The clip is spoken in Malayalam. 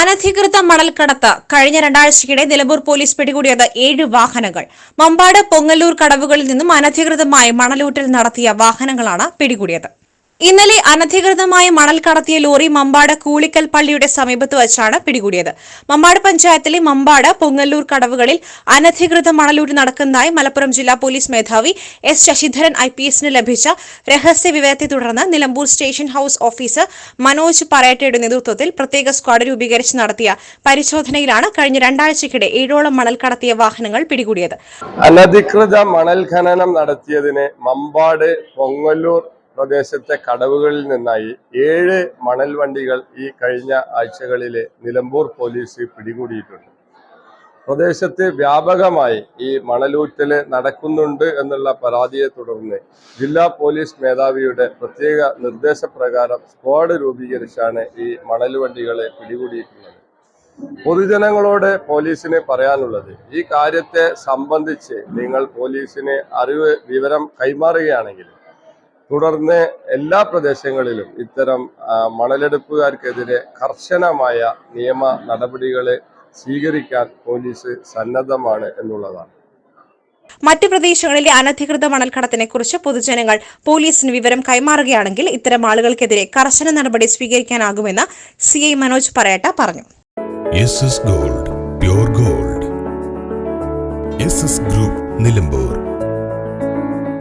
അനധികൃത മണൽക്കടത്ത് കഴിഞ്ഞ രണ്ടാഴ്ചയ്ക്കിടെ നിലമ്പൂർ പോലീസ് പിടികൂടിയത് ഏഴ് വാഹനങ്ങൾ. മമ്പാട് പൊങ്ങല്ലൂർ കടവുകളിൽ നിന്നും അനധികൃതമായി മണലൂറ്റൽ നടത്തിയ വാഹനങ്ങളാണ് പിടികൂടിയത്. ഇന്നലെ അനധികൃതമായ മണൽ കടത്തിയ ലോറി മമ്പാട് കൂളിക്കൽ പള്ളിയുടെ സമീപത്ത് വച്ചാണ് പിടികൂടിയത്. മമ്പാട് പഞ്ചായത്തിലെ മമ്പാട് പൊങ്ങല്ലൂർ കടവുകളിൽ അനധികൃത മണലൂരി നടക്കുന്നതായി മലപ്പുറം ജില്ലാ പോലീസ് മേധാവി എസ് ശശിധരൻ ഐ പി എസിന് ലഭിച്ച രഹസ്യ വിവരത്തെ തുടർന്ന് Nilambur station house officer Manoj പറയട്ടയുടെ നേതൃത്വത്തിൽ പ്രത്യേക സ്ക്വാഡ് രൂപീകരിച്ച് നടത്തിയ പരിശോധനയിലാണ് കഴിഞ്ഞ രണ്ടാഴ്ചയ്ക്കിടെ ഏഴോളം മണൽ കടത്തിയ വാഹനങ്ങൾ പിടികൂടിയത്. അനധികൃത മണൽ ഖനനം നടത്തിയതിന് മമ്പാട് പൊങ്ങല്ലൂർ പ്രദേശത്തെ കടവുകളിൽ നിന്നായി ഏഴ് മണൽ വണ്ടികൾ ഈ കഴിഞ്ഞ ആഴ്ചകളിലെ നിലമ്പൂർ പോലീസ് പിടികൂടിയിട്ടുണ്ട്. പ്രദേശത്ത് വ്യാപകമായി ഈ മണലൂറ്റൽ നടക്കുന്നുണ്ട് എന്നുള്ള പരാതിയെ തുടർന്ന് ജില്ലാ പോലീസ് മേധാവിയുടെ പ്രത്യേക നിർദ്ദേശപ്രകാരം സ്ക്വാഡ് രൂപീകരിച്ചാണ് ഈ മണൽ വണ്ടികളെ പിടികൂടിയിട്ടുള്ളത്. പൊതുജനങ്ങളോട് പോലീസിന് പറയാനുള്ളത് ഈ കാര്യത്തെ സംബന്ധിച്ച് നിങ്ങൾ പോലീസിന് അറിവ് വിവരം കൈമാറുകയാണെങ്കിൽ തുടർന്ന് എല്ലാ പ്രദേശങ്ങളിലും ഇത്തരം മണലെടുപ്പുകാർക്കെതിരെ കർശനമായ നിയമ നടപടികൾ സ്വീകരിക്കാൻ പോലീസ് സന്നദ്ധമാണ് എന്നുള്ളതാണ്. മറ്റ് പ്രദേശങ്ങളിലെ അനധികൃത മണൽക്കടത്തിനെ കുറിച്ച് പൊതുജനങ്ങൾ പോലീസിന് വിവരം കൈമാറുകയാണെങ്കിൽ ഇത്തരം ആളുകൾക്കെതിരെ കർശന നടപടി സ്വീകരിക്കാനാകുമെന്ന് സി ഐ മനോജ് പറയട്ട പറഞ്ഞു. Gold pure gold group Nilambur